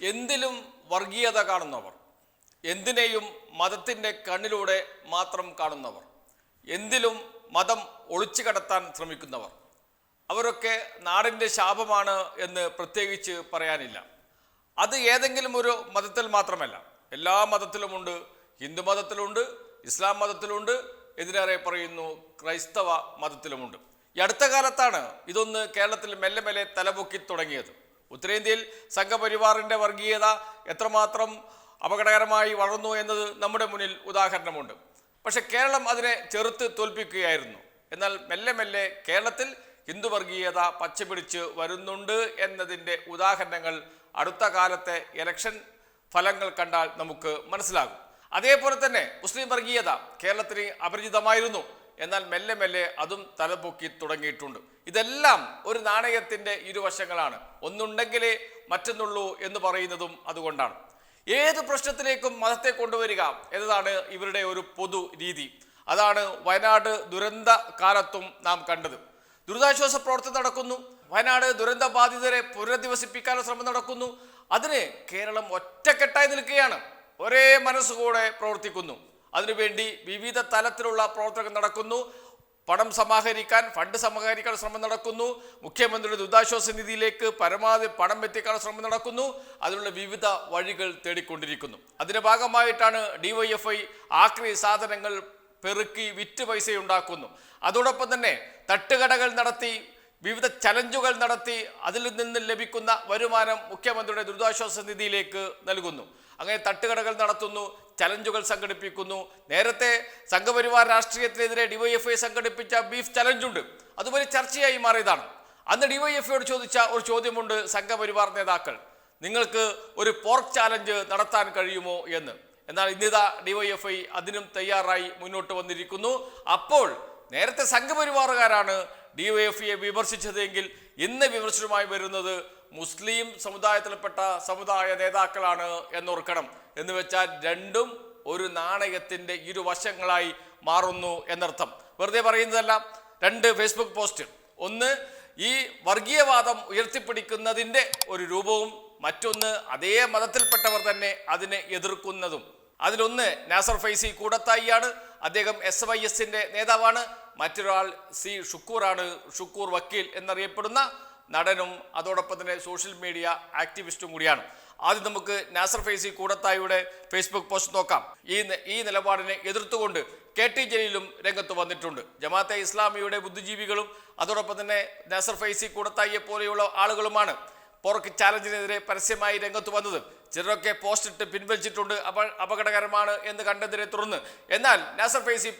എന്തിലും വർഗീയത കാണുന്നവർ. എന്തിനേയും മതത്തിന്റെ കണ്ണിലൂടെ മാത്രം കാണുന്നവർ. എന്തിലും മതം ഒളിച്ചു കടത്താൻ ശ്രമിക്കുന്നവർ. അവരൊക്കെ നാടിന്റെ ശാപമാണ് എന്ന് പ്രത്യേകിച്ച് പറയാനില്ല. അത് ഏതെങ്കിലും ഒരു മതത്തിൽ മാത്രമല്ല. എല്ലാ മതത്തിലുമുണ്ട് ഹിന്ദു മതത്തിലുണ്ട് ഇസ്ലാം മതത്തിലുണ്ട് എതിരേറെ പറയുന്നു ക്രൈസ്തവ മതത്തിലുമുണ്ട്. ഈ അടുത്ത കാലത്താണ് ഇതൊന്ന് കേരളത്തിൽ മെല്ലെ മെല്ലെ തലപൊക്കി തുടങ്ങിയത്. ഉത്തരേന്ത്യയിൽ സംഘപരിവാറിന്റെ വർഗീയത എത്രമാത്രം അപകടകരമായി വളർന്നു എന്നത് നമ്മുടെ മുന്നിൽ ഉദാഹരണമുണ്ട്. പക്ഷെ കേരളം അതിനെ ചെറുത്ത് തോൽപ്പിക്കുകയായിരുന്നു. എന്നാൽ മെല്ലെ മെല്ലെ കേരളത്തിൽ ഹിന്ദു വർഗീയത പച്ചപിടിച്ച് വരുന്നുണ്ട് എന്നതിന്റെ ഉദാഹരണങ്ങൾ അടുത്ത കാലത്തെ ഇലക്ഷൻ ഫലങ്ങൾ കണ്ടാൽ നമുക്ക് മനസ്സിലാകും. അതേപോലെ തന്നെ മുസ്ലിം വർഗീയത കേരളത്തിന് അപരിചിതമായിരുന്നു. എന്നാൽ മെല്ലെ മെല്ലെ അതും തലപൊക്കി തുടങ്ങിയിട്ടുണ്ട്. ഇതെല്ലാം ഒരു നാണയത്തിന്റെ ഇരുവശങ്ങളാണ്. ഒന്നുണ്ടെങ്കിലേ മറ്റൊന്നുള്ളൂ എന്ന് പറയുന്നതും അതുകൊണ്ടാണ്. ഏത് പ്രശ്നത്തിലേക്കും മതത്തെ കൊണ്ടുവരിക എന്നതാണ് ഇവരുടെ ഒരു പൊതു രീതി. അതാണ് വയനാട് ദുരന്ത കാലത്തും നാം കണ്ടത്. ദുരിതാശ്വാസ പ്രവർത്തനം നടക്കുന്നു. വയനാട് ദുരന്ത ബാധിതരെ പുനരധിവസിപ്പിക്കാനുള്ള ശ്രമം നടക്കുന്നു. അതിന് കേരളം ഒറ്റക്കെട്ടായി നിൽക്കുകയാണ്. ഒരേ മനസ്സുകൂടെ പ്രവർത്തിക്കുന്നു. അതിനുവേണ്ടി വിവിധ തലത്തിലുള്ള പ്രവർത്തനങ്ങൾ നടക്കുന്നു. പണം സമാഹരിക്കാൻ ഫണ്ട് സമാഹരിക്കാൻ ശ്രമം നടക്കുന്നു. മുഖ്യമന്ത്രിയുടെ ദുരിതാശ്വാസ നിധിയിലേക്ക് പരമാവധി പണം എത്തിക്കാൻ ശ്രമം നടക്കുന്നു. അതിനുള്ള വിവിധ വഴികൾ തേടിക്കൊണ്ടിരിക്കുന്നു. അതിന്റെ ഭാഗമായിട്ടാണ് ഡിവൈഎഫ്ഐ ആക്രി സാധനങ്ങൾ പെറുക്കി വിറ്റ് പൈസ ഉണ്ടാക്കുന്നു. അതോടൊപ്പം തന്നെ തട്ടുകടകൾ നടത്തി വിവിധ ചലഞ്ചുകൾ നടത്തി അതിൽ നിന്ന് ലഭിക്കുന്ന വരുമാനം മുഖ്യമന്ത്രിയുടെ ദുരിതാശ്വാസ നിധിയിലേക്ക് നൽകുന്നു. അങ്ങനെ തട്ടുകടകൾ നടത്തുന്നു ചലഞ്ചുകൾ സംഘടിപ്പിക്കുന്നു. നേരത്തെ സംഘപരിവാർ രാഷ്ട്രീയത്തിനെതിരെ ഡിവൈഎഫ്ഐ സംഘടിപ്പിച്ച ബീഫ് ചലഞ്ചുണ്ട്. അതുപോലെ ചർച്ചയായി മാറിയതാണ്. അന്ന് ഡിവൈഎഫ്ഐയോട് ചോദിച്ച ഒരു ചോദ്യമുണ്ട് സംഘപരിവാർ നേതാക്കൾ. നിങ്ങൾക്ക് ഒരു പോർക്ക് ചാലഞ്ച് നടത്താൻ കഴിയുമോ എന്ന്? എന്നാൽ ഇന്നിതാ ഡിവൈഎഫ്ഐ അതിനും തയ്യാറായി മുന്നോട്ട് വന്നിരിക്കുന്നു. അപ്പോൾ നേരത്തെ സംഘപരിവാറുകാരാണ് ഡിവൈഎഫ്ഐയെ വിമർശിച്ചതെങ്കിൽ ഇന്ന് വിമർശനമായി വരുന്നത് മുസ്ലിം സമുദായത്തിൽപ്പെട്ട സമുദായ നേതാക്കളാണ് എന്നോർക്കണം. എന്ന് വെച്ചാൽ രണ്ടും ഒരു നാണയത്തിന്റെ ഇരുവശങ്ങളായി മാറുന്നു എന്നർത്ഥം. വെറുതെ പറയുന്നതല്ല രണ്ട് ഫേസ്ബുക്ക് പോസ്റ്റ് ഒന്ന് ഈ വർഗീയവാദം ഉയർത്തിപ്പിടിക്കുന്നതിന്റെ ഒരു രൂപവും മറ്റൊന്ന് അതേ മതത്തിൽപ്പെട്ടവർ തന്നെ അതിനെ എതിർക്കുന്നതും. അതിലൊന്ന് നാസർ ഫൈസി കൂടത്തായിയാണ്. അദ്ദേഹം എസ് വൈ എസിന്റെ നേതാവാണ്. മറ്റൊരാൾ സി ഷുക്കൂറാണ് ഷുക്കൂർ വക്കീൽ എന്നറിയപ്പെടുന്ന നടനും അതോടൊപ്പം തന്നെ സോഷ്യൽ മീഡിയ ആക്ടിവിസ്റ്റും കൂടിയാണ്. ആദ്യം നമുക്ക് നാസർ ഫൈസി കൂടത്തായിയുടെ ഫേസ്ബുക്ക് പോസ്റ്റ് നോക്കാം. ഈ ഈ നിലപാടിനെ എതിർത്തുകൊണ്ട് കെ ടി ജലീലും രംഗത്ത് വന്നിട്ടുണ്ട്. ജമാഅത്തെ ഇസ്ലാമിയുടെ ബുദ്ധിജീവികളും അതോടൊപ്പം തന്നെ നാസർ ഫൈസി കൂടത്തായിയെ പോലെയുള്ള ആളുകളുമാണ് പോർക്ക് ചാലഞ്ചിനെതിരെ പരസ്യമായി രംഗത്ത് വന്നത്. ചിലരൊക്കെ പോസ്റ്റ് ഇട്ട് പിൻവലിച്ചിട്ടുണ്ട്. അപ അപകടകരമാണ് എന്ന് കണ്ടതിനെ തുടർന്ന്. എന്നാൽ നാസർ ഫൈസി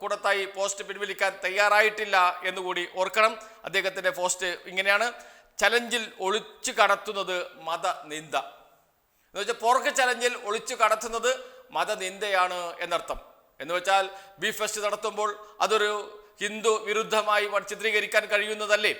കൂടത്തായി പോസ്റ്റ് പിൻവലിക്കാൻ തയ്യാറായിട്ടില്ല എന്നുകൂടി ഓർക്കണം. അദ്ദേഹത്തിന്റെ പോസ്റ്റ് ഇങ്ങനെയാണ്. ചലഞ്ചിൽ ഒളിച്ചു കടത്തുന്നത് മതനിന്ദ. എന്ന് വെച്ചാൽ പോർക്ക് ചലഞ്ചിൽ ഒളിച്ചു കടത്തുന്നത് മതനിന്ദയാണ് എന്നർത്ഥം. എന്ന് വെച്ചാൽ ബീഫ് ഫെസ്റ്റ് നടത്തുമ്പോൾ അതൊരു ഹിന്ദു വിരുദ്ധമായി ചിത്രീകരിക്കാൻ കഴിയുന്നതല്ലേ?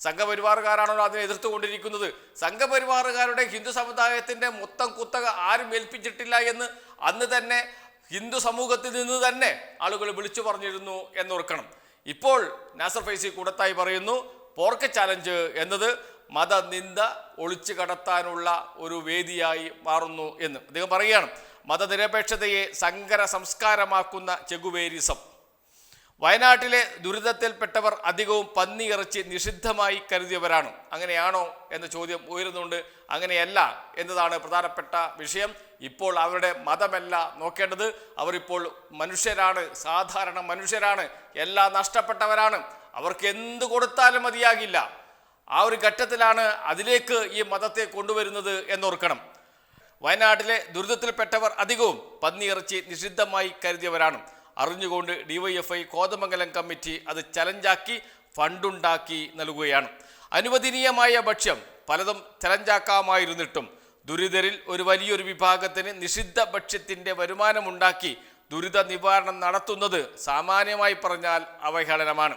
സംഘപരിവാറുകാരാണല്ലോ അതിനെ എതിർത്തുകൊണ്ടിരിക്കുന്നത്. സംഘപരിവാറുകാരുടെ ഹിന്ദു സമുദായത്തിന്റെ മൊത്തം കുത്തക ആരും ഏൽപ്പിച്ചിട്ടില്ല എന്ന് അന്ന് തന്നെ ഹിന്ദു സമൂഹത്തിൽ നിന്ന് തന്നെ ആളുകൾ വിളിച്ചു പറഞ്ഞിരുന്നു എന്നോർക്കണം. ഇപ്പോൾ നാസർ ഫൈസി കൂടത്തായി പറയുന്നു പോർക്ക് ചാലഞ്ച് എന്നത് മതനിന്ദ ഒളിച്ചു കടത്താനുള്ള ഒരു വേദിയായി മാറുന്നു എന്ന്. അദ്ദേഹം പറയുകയാണ് മതനിരപേക്ഷതയെ സങ്കര സംസ്കാരമാക്കുന്ന ചെഗുവേരിസം. വയനാട്ടിലെ ദുരിതത്തിൽപ്പെട്ടവർ അധികവും പന്നിയിറച്ചി നിഷിദ്ധമായി കരുതിയവരാണ്. അങ്ങനെയാണോ എന്ന ചോദ്യം ഉയരുന്നുണ്ട്. അങ്ങനെയല്ല എന്നതാണ് പ്രധാനപ്പെട്ട വിഷയം. ഇപ്പോൾ അവരുടെ മതമല്ല നോക്കേണ്ടത്. അവരിപ്പോൾ മനുഷ്യരാണ് സാധാരണ മനുഷ്യരാണ്. എല്ലാം നഷ്ടപ്പെട്ടവരാണ്. അവർക്ക് എന്ത് കൊടുത്താലും മതിയാകില്ല. ആ ഒരു ഘട്ടത്തിലാണ് അതിലേക്ക് ഈ മതത്തെ കൊണ്ടുവരുന്നത് എന്നോർക്കണം. വയനാട്ടിലെ ദുരിതത്തിൽപ്പെട്ടവർ അധികവും പന്നിയിറച്ചി നിഷിദ്ധമായി കരുതിയവരാണ്. അറിഞ്ഞുകൊണ്ട് ഡിവൈഎഫ്ഐ കോതമംഗലം കമ്മിറ്റി അത് ചലഞ്ചാക്കി ഫണ്ടുണ്ടാക്കി നൽകുകയാണ്. അനുവദനീയമായ ഭക്ഷ്യം പലതും ചലഞ്ചാക്കാമായിരുന്നിട്ടും ദുരിതരിൽ ഒരു വലിയൊരു വിഭാഗത്തിന് നിഷിദ്ധ ഭക്ഷ്യത്തിന്റെ വരുമാനമുണ്ടാക്കി ദുരിത നിവാരണം നടത്തുന്നത് സാമാന്യമായി പറഞ്ഞാൽ അവഹേളനമാണ്.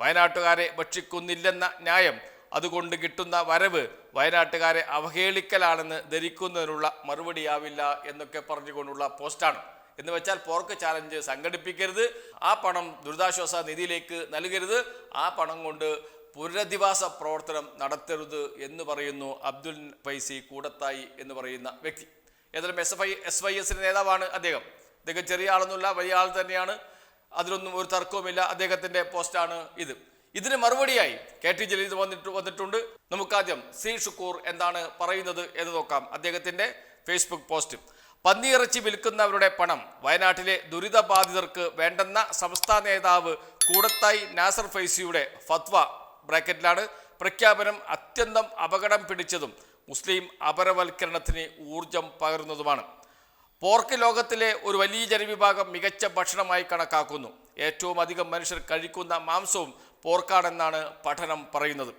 വയനാട്ടുകാരെ ഭക്ഷിക്കുന്നില്ലെന്ന ന്യായം അതുകൊണ്ട് കിട്ടുന്ന വരവ് വയനാട്ടുകാരെ അവഹേളിക്കലാണെന്ന് ധരിക്കുന്നതിനുള്ള മറുപടിയാവില്ല എന്നൊക്കെ പറഞ്ഞുകൊണ്ടുള്ള പോസ്റ്റാണ്. എന്ന് വെച്ചാൽ പോർക്ക് ചാലഞ്ച് സംഘടിപ്പിക്കരുത്. ആ പണം ദുരിതാശ്വാസ നിധിയിലേക്ക് നൽകരുത്. ആ പണം കൊണ്ട് പുനരധിവാസ പ്രവർത്തനം നടത്തരുത് എന്ന് പറയുന്നു അബ്ദുൽ ഫൈസി കൂടത്തായി എന്ന് പറയുന്ന വ്യക്തി. ഏതായാലും S F I S Y എസിന്റെ നേതാവാണ് അദ്ദേഹം. അദ്ദേഹം ചെറിയ ആളൊന്നുമില്ല വലിയ ആൾ തന്നെയാണ്. അതിലൊന്നും ഒരു തർക്കവുമില്ല. അദ്ദേഹത്തിന്റെ പോസ്റ്റാണ് ഇത്. ഇതിന് മറുപടിയായി കെ ടി ജലീൽ വന്നിട്ട് വന്നിട്ടുണ്ട്. നമുക്കാദ്യം സി ഷുക്കൂർ എന്താണ് പറയുന്നത് എന്ന് നോക്കാം. അദ്ദേഹത്തിന്റെ ഫേസ്ബുക്ക് പോസ്റ്റ് പന്നിയിറച്ചി വിൽക്കുന്നവരുടെ പണം വയനാട്ടിലെ ദുരിതബാധിതർക്ക് വേണ്ടെന്ന സംസ്ഥാന നേതാവ് കൂടത്തായി നാസർ ഫൈസിയുടെ ഫത്വ ബ്രാക്കറ്റിലാണ് പ്രഖ്യാപനം അത്യന്തം അപകടം പിടിച്ചതും മുസ്ലിം അപരവൽക്കരണത്തിന് ഊർജം പകരുന്നതുമാണ്. പോർക്ക് ലോകത്തിലെ ഒരു വലിയ ജനവിഭാഗം മികച്ച ഭക്ഷണമായി കണക്കാക്കുന്നു. ഏറ്റവും അധികം മനുഷ്യർ കഴിക്കുന്ന മാംസവും പോർക്കാണെന്നാണ് പഠനം പറയുന്നത്.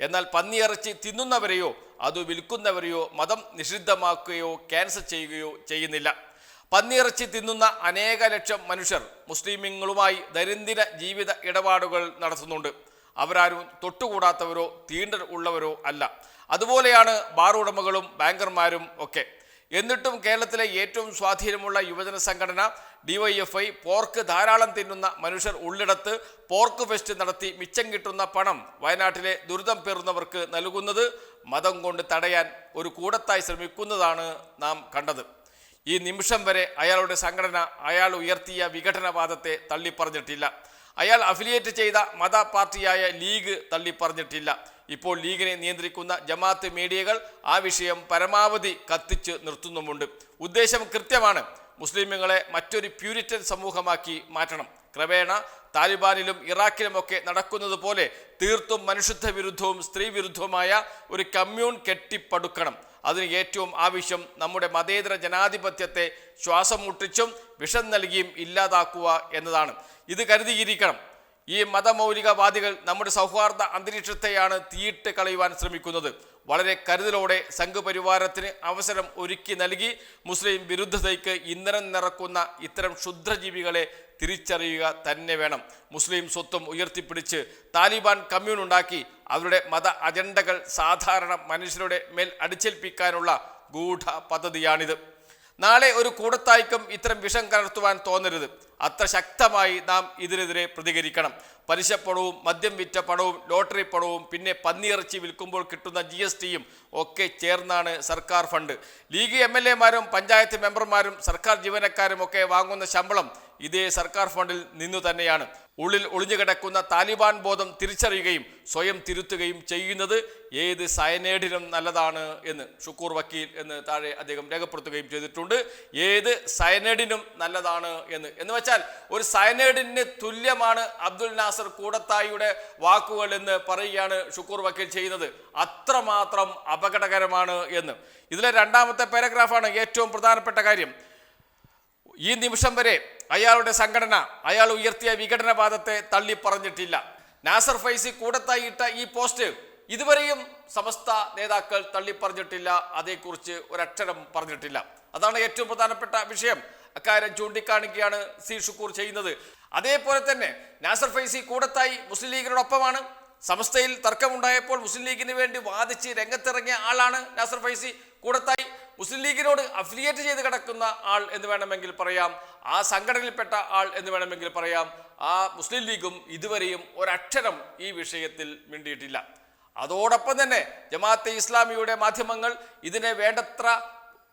എന്നാൽ പന്നിയിറച്ചി തിന്നുന്നവരെയോ അത് വിൽക്കുന്നവരെയോ മതം നിഷിദ്ധമാക്കുകയോ ക്യാൻസൽ ചെയ്യുകയോ ചെയ്യുന്നില്ല. പന്നിയിറച്ചി തിന്നുന്ന അനേക ലക്ഷം മനുഷ്യർ മുസ്ലിമീങ്ങളുമായി ദൈനംദിന ജീവിത ഇടപാടുകൾ നടത്തുന്നുണ്ട്. അവരാരും തൊട്ടുകൂടാത്തവരോ തീണ്ടൽ ഉള്ളവരോ അല്ല. അതുപോലെയാണ് ബാർ ഉടമകളും ബാങ്കർമാരും ഒക്കെ. എന്നിട്ടും കേരളത്തിലെ ഏറ്റവും സ്വാധീനമുള്ള യുവജന സംഘടന ഡിവൈഎഫ്ഐ പോർക്ക് ധാരാളം തിന്നുന്ന മനുഷ്യർ ഉള്ളിടത്ത് പോർക്ക് ഫെസ്റ്റ് നടത്തി മിച്ചം കിട്ടുന്ന പണം വയനാട്ടിലെ ദുരിതം പേറുന്നവർക്ക് നൽകുന്നത് മതം കൊണ്ട് തടയാൻ ഒരു കൂടത്തായി ശ്രമിക്കുന്നതാണ് നാം കണ്ടത്. ഈ നിമിഷം വരെ അയാളുടെ സംഘടന അയാൾ ഉയർത്തിയ വിഘടനവാദത്തെ തള്ളിപ്പറഞ്ഞിട്ടില്ല. അയാൾ അഫിലിയേറ്റ് ചെയ്ത മത പാർട്ടിയായ ലീഗ് തള്ളിപ്പറഞ്ഞിട്ടില്ല. ഇപ്പോൾ ലീഗിനെ നിയന്ത്രിക്കുന്ന ജമാഅത്ത് മീഡിയകൾ ആ വിഷയം പരമാവധി കത്തിച്ച് നിർത്തുന്നുമുണ്ട്. ഉദ്ദേശം കൃത്യമാണ്. മുസ്ലിമുകളെ മറ്റൊരു പ്യൂരിറ്റൻ സമൂഹമാക്കി മാറ്റണം. ക്രമേണ താലിബാനിലും ഇറാഖിലുമൊക്കെ നടക്കുന്നത് പോലെ തീർത്തും മനുഷ്യത്വ വിരുദ്ധവും സ്ത്രീ വിരുദ്ധവുമായ ഒരു കമ്മ്യൂൺ കെട്ടിപ്പടുക്കണം. അതിന് ഏറ്റവും ആവശ്യം നമ്മുടെ മതേതര ജനാധിപത്യത്തെ ശ്വാസം മുട്ടിച്ചും വിഷം നൽകിയും ഇല്ലാതാക്കുക എന്നതാണ്. ഇത് കരുതിയിരിക്കണം. ഈ മതമൗലികവാദികൾ നമ്മുടെ സൗഹാർദ്ദ അന്തരീക്ഷത്തെയാണ് തീയിട്ട് കളയുവാൻ ശ്രമിക്കുന്നത്. വളരെ കരുതലോടെ സംഘപരിവാരത്തിന് അവസരം ഒരുക്കി നൽകി മുസ്ലിം വിരുദ്ധതയ്ക്ക് ഇന്ധനം നിറക്കുന്ന ഇത്തരം ക്ഷുദ്രജീവികളെ തിരിച്ചറിയുക തന്നെ വേണം. മുസ്ലിം സ്വത്വം ഉയർത്തിപ്പിടിച്ച് താലിബാൻ കമ്മ്യൂൺ ഉണ്ടാക്കി അവരുടെ മത അജണ്ടകൾ സാധാരണ മനുഷ്യരുടെ മേൽ അടിച്ചേൽപ്പിക്കാനുള്ള ഗൂഢ പദ്ധതിയാണിത്. നാളെ ഒരു കൂടത്തായ്ക്കും ഇത്തരം വിഷം കലർത്തുവാൻ തോന്നരുത്. അത്ര ശക്തമായി നാം ഇതിനെതിരെ പ്രതികരിക്കണം. പലിശപ്പണവും മദ്യം വിറ്റ പണവും ലോട്ടറി പണവും പിന്നെ പന്നിയിറച്ചി വിൽക്കുമ്പോൾ കിട്ടുന്ന ജി എസ് ടിയും ഒക്കെ ചേർന്നാണ് സർക്കാർ ഫണ്ട്. ലീഗ് എം എൽ എമാരും പഞ്ചായത്ത് മെമ്പർമാരും സർക്കാർ ജീവനക്കാരും ഒക്കെ വാങ്ങുന്ന ശമ്പളം ഇതേ സർക്കാർ ഫണ്ടിൽ നിന്നു തന്നെയാണ്. ഉള്ളിൽ ഒളിഞ്ഞു കിടക്കുന്ന താലിബാൻ ബോധം തിരിച്ചറിയുകയും സ്വയം തിരുത്തുകയും ചെയ്യുന്നത് ഏത് സയനേഡിനും നല്ലതാണ് എന്ന് ഷുക്കൂർ വക്കീൽ എന്ന് താഴെ അദ്ദേഹം രേഖപ്പെടുത്തുകയും ചെയ്തിട്ടുണ്ട്. ഏത് സയനേഡിനും നല്ലതാണ് എന്ന്. എന്ന് വെച്ചാൽ ഒരു സയനേഡിന് തുല്യമാണ് അബ്ദുൽ നാസർ കൂടത്തായിയുടെ വാക്കുകൾ എന്ന് പറയുകയാണ് ഷുക്കൂർ വക്കീൽ ചെയ്യുന്നത്. അത്രമാത്രം അപകടകരമാണ് എന്ന്. ഇതിലെ രണ്ടാമത്തെ പാരഗ്രാഫാണ് ഏറ്റവും പ്രധാനപ്പെട്ട കാര്യം. ഈ നിമിഷം വരെ അയാളുടെ സംഘടന അയാൾ ഉയർത്തിയ വിഘടനവാദത്തെ തള്ളി പറഞ്ഞിട്ടില്ല നാസർ ഫൈസി കൂടത്തായി ഇട്ട ഈ പോസ്റ്റ് ഇതുവരെയും സമസ്ത നേതാക്കൾ തള്ളി പറഞ്ഞിട്ടില്ല അതേക്കുറിച്ച് ഒരക്ഷരം പറഞ്ഞിട്ടില്ല. അതാണ് ഏറ്റവും പ്രധാനപ്പെട്ട വിഷയം. അക്കാര്യം ചൂണ്ടിക്കാണിക്കുകയാണ് സി ഷുക്കൂർ ചെയ്യുന്നത്. അതേപോലെ തന്നെ നാസർ ഫൈസി കൂടത്തായി മുസ്ലിം ലീഗിനോടൊപ്പമാണ്. സമസ്തയിൽ തർക്കമുണ്ടായപ്പോൾ മുസ്ലിം ലീഗിന് വേണ്ടി വാദിച്ച് രംഗത്തിറങ്ങിയ ആളാണ് നാസർ ഫൈസി കൂടത്തായി. മുസ്ലിം ലീഗിനോട് അഫിലിയേറ്റ് ചെയ്ത് കിടക്കുന്ന ആൾ എന്ന് വേണമെങ്കിൽ പറയാം. ആ സംഘടനയിൽപ്പെട്ട ആൾ എന്ന് വേണമെങ്കിൽ പറയാം. ആ മുസ്ലിം ലീഗും ഇതുവരെയും ഒരക്ഷരം ഈ വിഷയത്തിൽ മിണ്ടിയിട്ടില്ല. അതോടൊപ്പം തന്നെ ജമാഅത്തെ ഇസ്ലാമിയുടെ മാധ്യമങ്ങൾ ഇതിനെ വേണ്ടത്ര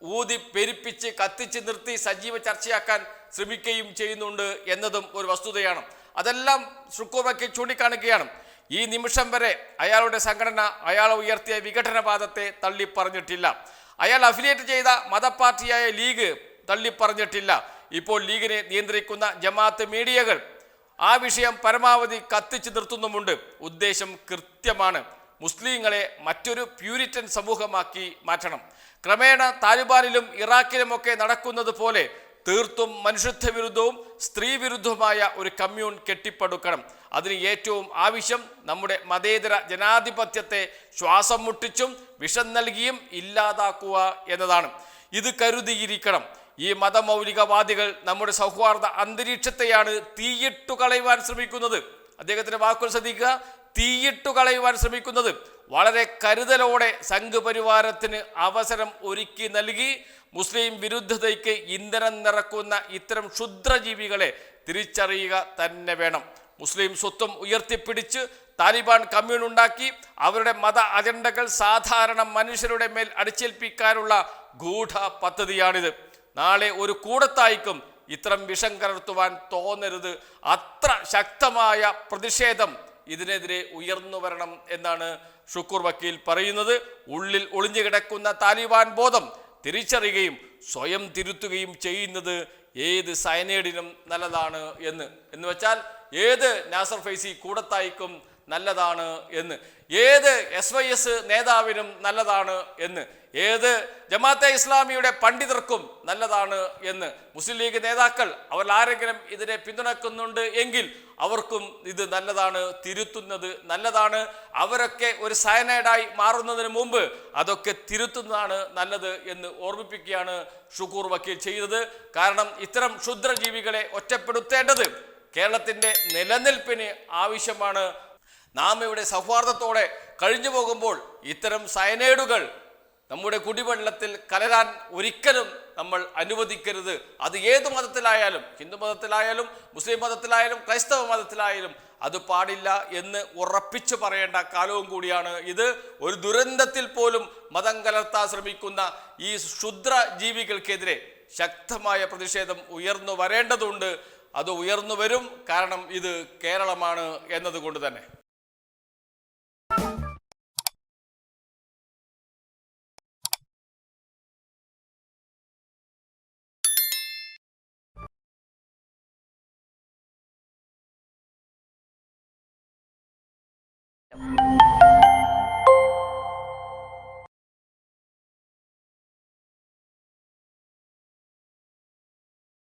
ഊതി പെരുപ്പിച്ച് കത്തിച്ച് നിർത്തി സജീവ ചർച്ചയാക്കാൻ ശ്രമിക്കുകയും ചെയ്യുന്നുണ്ട് എന്നതും ഒരു വസ്തുതയാണ്. അതെല്ലാം ഷുക്കൂബയ്ക്ക് ചൂണ്ടിക്കാണിക്കുകയാണ്. ഈ നിമിഷം വരെ അയാളുടെ സംഘടന അയാളെ ഉയർത്തിയ വിഘടനവാദത്തെ തള്ളി പറഞ്ഞിട്ടില്ല അയാൾ അഫിലിയേറ്റ് ചെയ്ത മതപാർട്ടിയായ ലീഗ് തള്ളിപ്പറഞ്ഞിട്ടില്ല. ഇപ്പോൾ ലീഗിനെ നിയന്ത്രിക്കുന്ന ജമാഅത്ത് മീഡിയകൾ ആ വിഷയം പരമാവധി കത്തിച്ചു നിർത്തുന്നുമുണ്ട്. ഉദ്ദേശം കൃത്യമാണ്. മുസ്ലിങ്ങളെ മറ്റൊരു പ്യൂരിറ്റൻ സമൂഹമാക്കി മാറ്റണം. ക്രമേണ താലിബാനിലും ഇറാഖിലുമൊക്കെ നടക്കുന്നത് പോലെ തീർത്തും മനുഷ്യത്വ വിരുദ്ധവും സ്ത്രീ വിരുദ്ധവുമായ ഒരു കമ്മ്യൂൺ കെട്ടിപ്പടുക്കണം. അതിന് ഏറ്റവും ആവശ്യം നമ്മുടെ മതേതര ജനാധിപത്യത്തെ ശ്വാസം മുട്ടിച്ചും വിഷം നൽകിയും ഇല്ലാതാക്കുക എന്നതാണ്. ഇത് കരുതിയിരിക്കണം. ഈ മതമൗലികവാദികൾ നമ്മുടെ സൗഹാർദ്ദ അന്തരീക്ഷത്തെയാണ് തീയിട്ടു കളയുവാൻ ശ്രമിക്കുന്നത്. അദ്ദേഹത്തിന്റെ വാക്കുകൾ ശ്രദ്ധിക്കുക. തീയിട്ടു കളയുവാൻ ശ്രമിക്കുന്നത്. വളരെ കരുതലോടെ സംഘപരിവാരത്തിന് അവസരം ഒരുക്കി നൽകി. മുസ്ലിം വിരുദ്ധതയ്ക്ക് ഇന്ധനം നിറക്കുന്ന ഇത്തരം ക്ഷുദ്രജീവികളെ തിരിച്ചറിയുക തന്നെ വേണം. മുസ്ലിം സ്വത്വം ഉയർത്തിപ്പിടിച്ച് താലിബാൻ കമ്മ്യൂൺ ഉണ്ടാക്കി. അവരുടെ മത അജണ്ടകൾ സാധാരണ മനുഷ്യരുടെ മേൽ അടിച്ചേൽപ്പിക്കാനുള്ള ഗൂഢ പദ്ധതിയാണിത്. നാളെ ഒരു കൂടത്തായിക്കും ഇത്തരം വിഷം കലർത്തുവാൻ തോന്നരുത്. അത്ര ശക്തമായ പ്രതിഷേധം ഇതിനെതിരെ ഉയർന്നു വരണം എന്നാണ് ഷുക്കൂർ വക്കീൽ പറയുന്നത് ഉള്ളിൽ ഒളിഞ്ഞു കിടക്കുന്ന താലിബാൻ ബോധം തിരിച്ചറിയുകയും സ്വയം തിരുത്തുകയും ചെയ്യുന്നത് ഏത് സയനൈഡിനും നല്ലതാണ് എന്ന്. എന്ന് വെച്ചാൽ ഏത് നാസർ ഫൈസി കൂടത്തായിക്കും നല്ലതാണ് എന്ന്. ഏത് എസ് വൈ എസ് നേതാവിനും നല്ലതാണ് എന്ന്. ഏത് ജമാഅത്തെ ഇസ്ലാമിയുടെ പണ്ഡിതർക്കും നല്ലതാണ് എന്ന്. മുസ്ലിം ലീഗ് നേതാക്കൾ അവർ ആരെങ്കിലും ഇതിനെ പിന്തുണക്കുന്നുണ്ട് എങ്കിൽ അവർക്കും ഇത് നല്ലതാണ് തിരുത്തുന്നത് നല്ലതാണ്. അവരൊക്കെ ഒരു സയനൈഡായി മാറുന്നതിന് മുമ്പ് അതൊക്കെ തിരുത്തുന്നതാണ് നല്ലത് എന്ന് ഓർമ്മിപ്പിക്കുകയാണ് ഷുക്കൂർ വക്കീൽ ചെയ്തത്. കാരണം ഇത്തരം ക്ഷുദ്രജീവികളെ ഒറ്റപ്പെടുത്തേണ്ടത് കേരളത്തിന്റെ നിലനിൽപ്പിന് ആവശ്യമാണ്. നാം ഇവിടെ സൗഹാർദ്ദത്തോടെ കഴിഞ്ഞു പോകുമ്പോൾ ഇത്തരം സയനൈഡുകൾ നമ്മുടെ കുടിവെള്ളത്തിൽ കലരാൻ ഒരിക്കലും നമ്മൾ അനുവദിക്കരുത്. അത് ഏത് മതത്തിലായാലും ഹിന്ദു മതത്തിലായാലും മുസ്ലിം മതത്തിലായാലും ക്രൈസ്തവ മതത്തിലായാലും അത് പാടില്ല എന്ന് ഉറപ്പിച്ചു പറയേണ്ട കാലവും കൂടിയാണ് ഇത്. ഒരു ദുരന്തത്തിൽ പോലും മതം കലർത്താൻ ശ്രമിക്കുന്ന ഈ ക്ഷുദ്ര ജീവികൾക്കെതിരെ ശക്തമായ പ്രതിഷേധം ഉയർന്നു വരേണ്ടതുണ്ട്. അത് ഉയർന്നു വരും. കാരണം ഇത് കേരളമാണ് എന്നതുകൊണ്ട് തന്നെ.